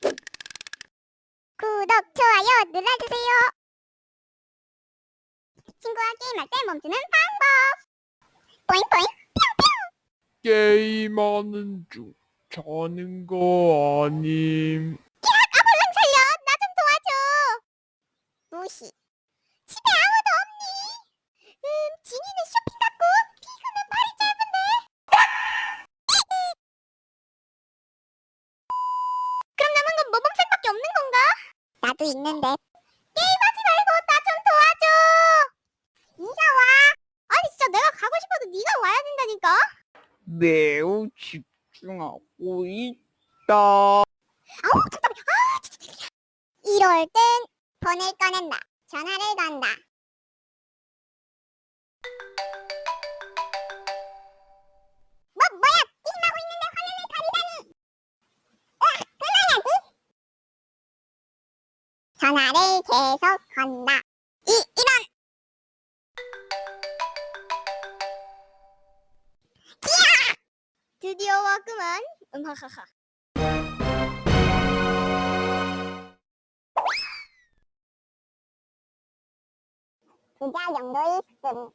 구독, 좋아요 눌러주세요. 친구와 게임할 때 멈추는 방법. 포잉포잉. 게임하는 중 자는 거 아님 얼른 살려. 나 좀 도와줘. 무시. 집에 나도 있는데. 게임하지 말고 나 좀 도와줘. 네가 와. 아니 진짜 내가 가고 싶어도 네가 와야 된다니까. 매우 집중하고 있다 아우 답답해. 아 진짜. 이럴 땐 폰을 꺼낸다. 전화를 건다. 전화를 계속 건다. 이 이런. 기야! 드디어 왔구만. 음하하하. 부자 정도 있음.